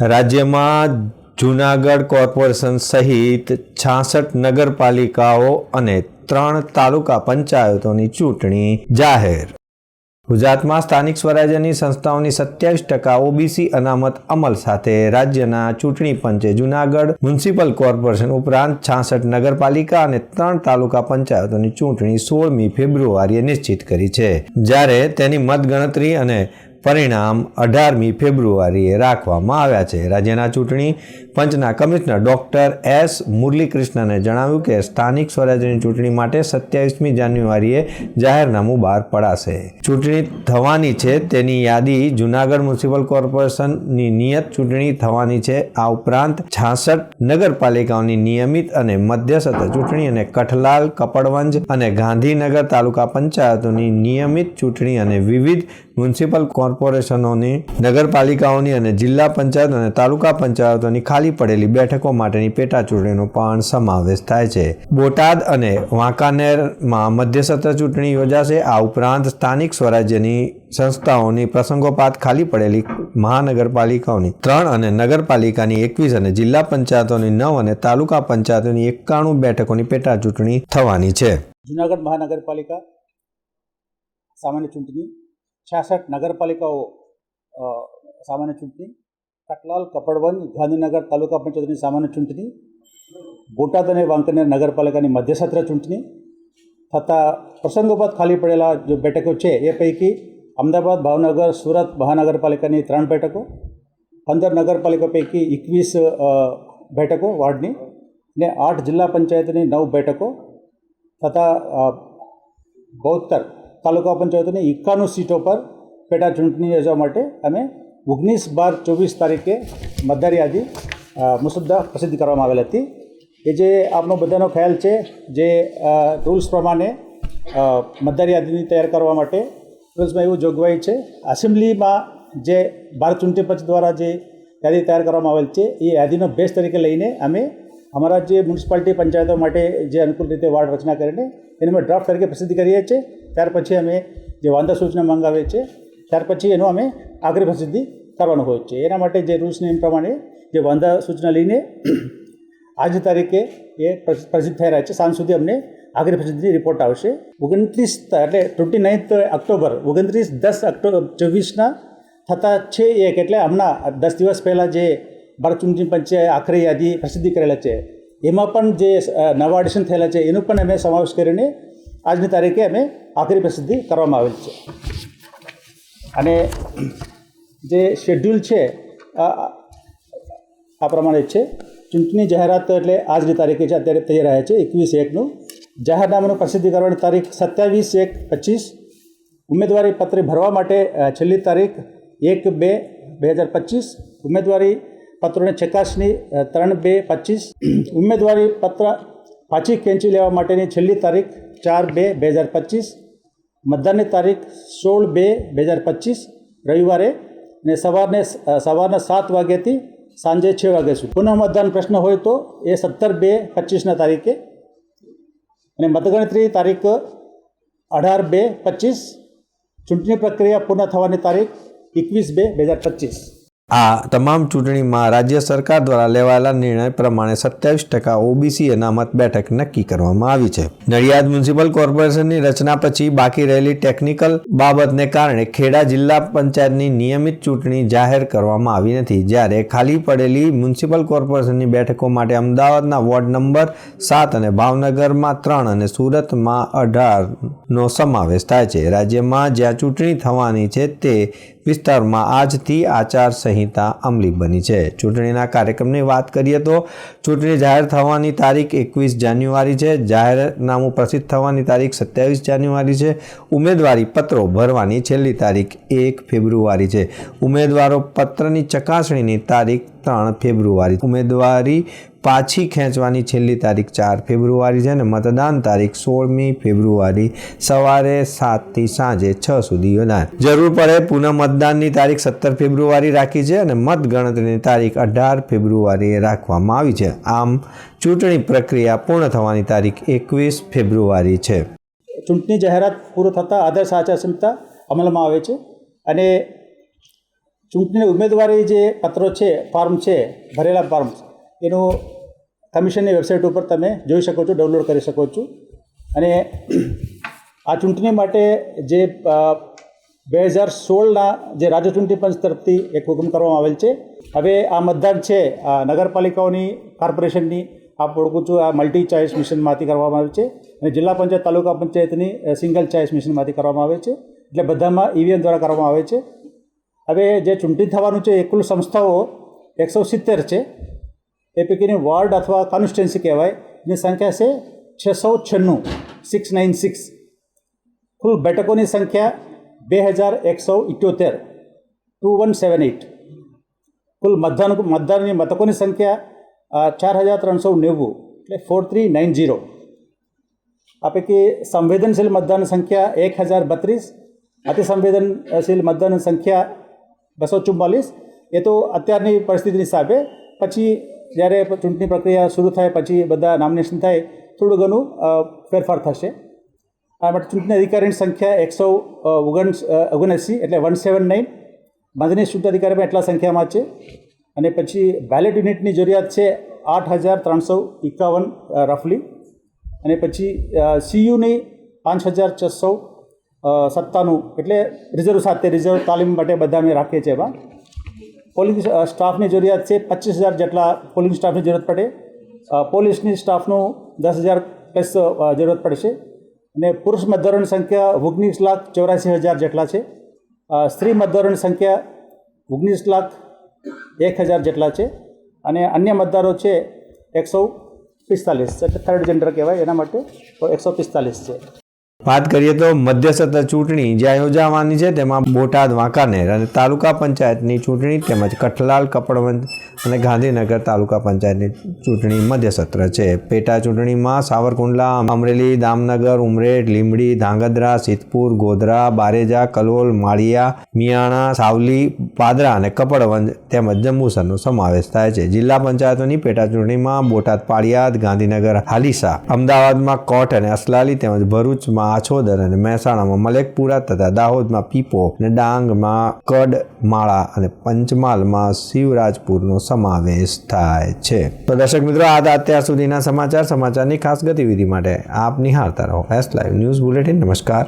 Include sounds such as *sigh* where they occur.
રાજ્યમાં જૂનાગઢ કોર્પોરેશન સહિત છાસઠ નગરપાલિકાઓ અને ત્રણ તાલુકા પંચાયતોની ચૂંટણી જાહેર. ગુજરાતમાં સ્થાનિક સ્વરાજ્યની સંસ્થાઓની સત્યાવીસ ટકા ઓબીસી અનામત અમલ સાથે રાજ્યના ચૂંટણી પંચે જૂનાગઢ મ્યુનિસિપલ કોર્પોરેશન ઉપરાંત છાસઠ નગરપાલિકા અને ત્રણ તાલુકા પંચાયતોની ચૂંટણી સોળમી ફેબ્રુઆરીએ નિશ્ચિત કરી છે. જ્યારે તેની મતગણતરી અને પરિણામ અઢારમી ફેબ્રુઆરીએ રાખવામાં આવ્યા છે. રાજ્યના ચૂંટણી પંચના કમિશનર ડૉક્ટર એસ મુરલીકૃષ્ણને જણાવ્યું કે સ્થાનિક સ્વરાજ્યની ચૂંટણી માટે સત્યાવીસમી જાન્યુઆરીએ જાહેરનામું બહાર પડાશે. ચૂંટણી થવાની છે તેની યાદી જૂનાગઢ મ્યુનિસિપલ કોર્પોરેશનની નિયત ચૂંટણી થવાની છે. આ ઉપરાંત છાસઠ નગરપાલિકાઓની નિયમિત અને મધ્યસત્ર ચૂંટણી અને કઠલાલ, કપડવંજ અને ગાંધીનગર તાલુકા પંચાયતોની નિયમિત ચૂંટણી અને વિવિધ મ્યુનિસિપલ કોર્પોરેશનોની નગરપાલિકાઓની અને જિલ્લા પંચાયત અને તાલુકા પંચાયતોની ખાલી પડેલી બેઠકો માટેની પેટા ચૂંટણીનો પણ સમાવેશ થાય છે. બોટાદ અને વાંકાનેરમાં મધ્યસત્ર ચૂંટણી યોજાશે. આ ઉપરાંત સ્થાનિક સ્વરાજ્યની સંસ્થાઓની પ્રસંગોપાત ખાલી પડેલી મહાનગરપાલિકાઓની ત્રણ અને નગરપાલિકાની એકવીસ અને જિલ્લા પંચાયતોની નવ અને તાલુકા પંચાયતોની એકાણું બેઠકોની પેટા ચૂંટણી થવાની છે. જુનાગઢ મહાનગરપાલિકા સામાન્ય ચૂંટણી છાસઠ નગરપાલિકાઓ અ, સામાન્ય ચૂંટણી કટલાલ કપડવંજ ગાંધીનગર તાલુકા પંચાયતની સામાન્ય ચૂંટણી બોટાદ અને વાંકનેર નગરપાલિકાની મધ્યસત્ર ચૂંટણી થતાં પ્રસંગોપાત ખાલી પડેલા જે બેઠકો છે એ પૈકી અમદાવાદ ભાવનગર સુરત મહાનગરપાલિકાની ત્રણ બેઠકો પંદર નગરપાલિકા પૈકી એકવીસ બેઠકો વાર્ડની ને આઠ જિલ્લા પંચાયતની નવ બેઠકો તથા અ, બોતેર તાલુકા પંચાયતોની એકાણું સીટો પર પેટા ચૂંટણી યોજવા માટે અમે ઓગણીસ બાર ચોવીસ તારીખે મતદાર યાદી મુસદ્દા પ્રસિદ્ધ કરવામાં આવેલ હતી. એ જે આપનો બધાનો ખ્યાલ છે, જે રૂલ્સ પ્રમાણે મતદાર યાદીની તૈયાર કરવા માટે રૂલ્સમાં એવું જોગવાઈ છે એસેમ્બલીમાં જે ભારત ચૂંટણી પંચ દ્વારા જે યાદી તૈયાર કરવામાં આવેલ છે, એ યાદીનો બેસ તરીકે લઈને અમે અમારા જે મ્યુનિસિપાલિટી પંચાયતો માટે જે અનુકૂળ રીતે વાર્ડ રચના કરીને એને અમે ડ્રાફ્ટ તરીકે પ્રસિદ્ધ કરીએ છીએ. ત્યાર પછી અમે જે વાંધા સૂચના મંગાવીએ છીએ ત્યાર પછી એનો અમે આગ્રહ પ્રસિદ્ધિ કરવાનું હોય છે. એના માટે જે રૂલ્સ નિયમ પ્રમાણે જે વાંધા સૂચના લઈને *clears throat* આજ તારીખે એ પ્રસ- પ્રસિદ્ધ થઈ રહ્યા છે. સાંજ સુધી અમને આગ્રહ પ્રસિદ્ધિ રિપોર્ટ આવશે. ઓગણત્રીસ એટલે ટ્વેન્ટી નાઇન્થ ઓક્ટોબર, ઓગણત્રીસ દસ ઓક્ટોબર ચોવીસના થતા છે એક, એટલે હમણાં દસ દિવસ પહેલાં જે ભારત ચૂંટણી પંચે આખરી યાદી પ્રસિદ્ધિ કરેલા છે. એમાં પણ જે નવા એડિશન થયેલા છે, એનું પણ અમે સમાવેશ કરીને આજની તારીખે અમે આખરી પ્રસિદ્ધિ કરવામાં આવેલ છે. અને જે શેડ્યુલ છે, આ પ્રમાણે છે. ચૂંટણી જાહેરાત એટલે આજની તારીખે છે અત્યારે થઈ રહ્યા છે, એકવીસ એકનું. જાહેરનામાનું પ્રસિદ્ધિ કરવાની તારીખ સત્યાવીસ એક પચીસ. ઉમેદવારી પત્ર ભરવા માટે છેલ્લી તારીખ એક બે બે હજાર પચીસ. ઉમેદવારી પત્રોની ચકાસણી ત્રણ બે પચીસ. ઉમેદવારી પત્ર પાછી ખેંચી લેવા માટેની છેલ્લી તારીખ ચાર બે બે હજાર પચીસ, મતદાનની તારીખ સોળ બે બે હજાર પચીસ, રવિવારે ને સવારને સવારના સાત વાગ્યાથી સાંજે છ વાગ્યા સુધી. પુનઃ મતદાન પ્રશ્ન હોય તો એ સત્તર બે પચીસના તારીખે. અને મતગણતરી તારીખ અઢાર બે પચીસ, ચૂંટણી પ્રક્રિયા પૂર્ણ થવાની તારીખ એકવીસ બે બે હજાર પચીસ. આ તમામ ચૂંટણીમાં રાજ્ય સરકાર દ્વારા લેવાયેલા નિર્ણય પ્રમાણે સત્યાવીસ ટકા ઓબીસી અનામત બેઠક નક્કી કરવામાં આવી છે. નડિયાદ મ્યુનિસિપલ કોર્પોરેશનની રચના પછી બાકી રહેલી ટેકનિકલ બાબતને કારણે ખેડા જિલ્લા પંચાયતની નિયમિત ચૂંટણી જાહેર કરવામાં આવી નથી. જ્યારે ખાલી પડેલી મ્યુનિસિપલ કોર્પોરેશનની બેઠકો માટે અમદાવાદના વોર્ડ નંબર સાત અને ભાવનગરમાં ત્રણ અને સુરતમાં અઢારનો સમાવેશ થાય છે. રાજ્યમાં જ્યાં ચૂંટણી થવાની છે તે વિસ્તારમાં આજથી આચાર સંહિતા અમલી બની છે. ચૂંટણીના કાર્યક્રમની વાત કરીએ તો ચૂંટણી જાહેર થવાની તારીખ એકવીસ જાન્યુઆરી છે. જાહેરનામું પ્રસિદ્ધ થવાની તારીખ સત્યાવીસ જાન્યુઆરી છે. ઉમેદવારી પત્રો ભરવાની છેલ્લી તારીખ એક ફેબ્રુઆરી છે. ઉમેદવારો પત્રની ચકાસણીની તારીખ ત્રણ ફેબ્રુઆરી. ઉમેદવારી પાછી ખેંચવાની છેલ્લી તારીખ ચાર ફેબ્રુઆરી છે અને મતદાન તારીખ સોળમી ફેબ્રુઆરી સવારે સાતથી સાંજે છ સુધી યોજાય જરૂર પડે પુનઃ મતદાનની તારીખ સત્તર ફેબ્રુઆરી રાખી છે અને મત ગણતરીની તારીખ અઢાર ફેબ્રુઆરીએ રાખવામાં આવી છે. આમ, ચૂંટણી પ્રક્રિયા પૂર્ણ થવાની તારીખ એકવીસ ફેબ્રુઆરી છે. ચૂંટણી જાહેરાત પૂરો થતાં આદર્શ આચાર સંહિતા અમલમાં આવે છે અને ચૂંટણી ઉમેદવારી જે પત્રો છે, ફોર્મ છે, ભરેલા ફોર્મ એનું કમિશનની વેબસાઇટ ઉપર તમે જોઈ શકો છો ડાઉનલોડ કરી શકો છો. અને આ ચૂંટણી માટે જે બે હજાર સોળના જે રાજ્ય ચૂંટણી પંચ તરફથી એક હુકમ કરવામાં આવેલ છે. હવે આ મતદાન છે નગરપાલિકાઓની, કોર્પોરેશનની, આપ ઓળખું છું, આ મલ્ટી ચોઇસ મિશનમાંથી કરવામાં આવે છે. અને જિલ્લા પંચાયત, તાલુકા પંચાયતની સિંગલ ચોઇસ મિશનમાંથી કરવામાં આવે છે. એટલે બધામાં ઈવીએમ દ્વારા કરવામાં આવે છે. હવે જે ચૂંટણી થવાનું છે, એ કુલ સંસ્થાઓ એકસો સિત્તેર છે. એ પૈકીની વોર્ડ અથવા કોન્સ્ટન્સી કહેવાય. એની સંખ્યા છે છસો છન્નું સિક્સ નાઇન સિક્સ કુલ બેઠકોની સંખ્યા બે હજાર એકસો ઇઠ્યોતેર ટુ વન સેવન એટ કુલ મતદાન મતદાનની મતકોની સંખ્યા ચાર હજાર ત્રણસો નેવું, એટલે ફોર થ્રી નાઇન જીરો આ પૈકી સંવેદનશીલ મતદાન સંખ્યા એક હજાર બત્રીસ, અતિસંવેદનશીલ મતદાન સંખ્યા બસો ચુમ્માલીસ. એ તો અત્યારની પરિસ્થિતિની હિસાબે. પછી જ્યારે ચૂંટણી પ્રક્રિયા શરૂ થાય પછી બધા નોમિનેશન થાય, થોડું ઘણું ફેરફાર થશે. આ માટે ચૂંટણી અધિકારીની સંખ્યા એકસો ઓગણ ઓગણએંસી એટલે વન સેવન નાઇન. મદની ચૂંટણી પણ એટલા સંખ્યામાં છે. અને પછી બેલેટ યુનિટની જરૂરિયાત છે આઠ હજાર ત્રણસો એકાવન રફલી અને પછી સીયુની પાંચ હજાર છસો સત્તાનું એટલે રિઝર્વ સાથે રિઝર્વ તાલીમ માટે બધા અમે રાખીએ છીએ એમાં પોલિંગ સ્ટાફની જરૂરિયાત છે પચીસ હજાર જેટલા પોલિંગ સ્ટાફની જરૂરત પડે. પોલીસની સ્ટાફનું દસ હજાર પ્લસ જરૂરત પડશે. અને પુરુષ મતદારોની સંખ્યા ઓગણીસ લાખ ચોરાસી હજાર જેટલા છે. સ્ત્રી મતદારોની સંખ્યા ઓગણીસ લાખ એક હજાર જેટલા છે. અને અન્ય મતદારો છે એકસો પિસ્તાલીસ. એટલે થર્ડ જેન્ડર કહેવાય એના માટે એકસો પિસ્તાલીસ છે. વાત કરીએ તો મધ્ય સત્ર ચૂંટણી જ્યાં યોજાવાની છે, તેમાં બોટાદ, વાંકાનેર અને તાલુકા પંચાયતની ચૂંટણી તેમજ કઠલાલ, કપડવંત અને ગાંધીનગર તાલુકા પંચાયતની ચૂંટણી મધ્ય સત્ર છે. પેટા ચૂંટણીમાં સાવરકુંડલા, અમરેલી, દામનગર, ઉમરેઠ, લીંબડી, ધાંગધ્રા, સિદ્ધપુર, ગોધરા, બારેજા, કલોલ, માળિયા, મિયાણા, સાવલી, પાદરા અને કપડવંજ તેમજ જંબુસરનો સમાવેશ થાય છે. જિલ્લા પંચાયતોની પેટા ચૂંટણીમાં બોટાદ, પાળિયાદ, ગાંધીનગર, હાલીસા, અમદાવાદમાં કોટ અને અસલાલી તેમજ ભરૂચમાં આછોદર અને મહેસાણામાં મલેકપુરા તથા દાહોદમાં પીપો અને ડાંગમાં કડ માળા અને પંચમહાલમાં શિવરાજપુરનો સમાવેશ થાય છે. તો દર્શક મિત્રો, આ અત્યાર સુધીના સમાચાર. સમાચારની ખાસ ગતિવિધિ માટે આપ નિહાળતા રહો. એસ લાઈવ ન્યૂઝ બુલેટિન નમસ્કાર.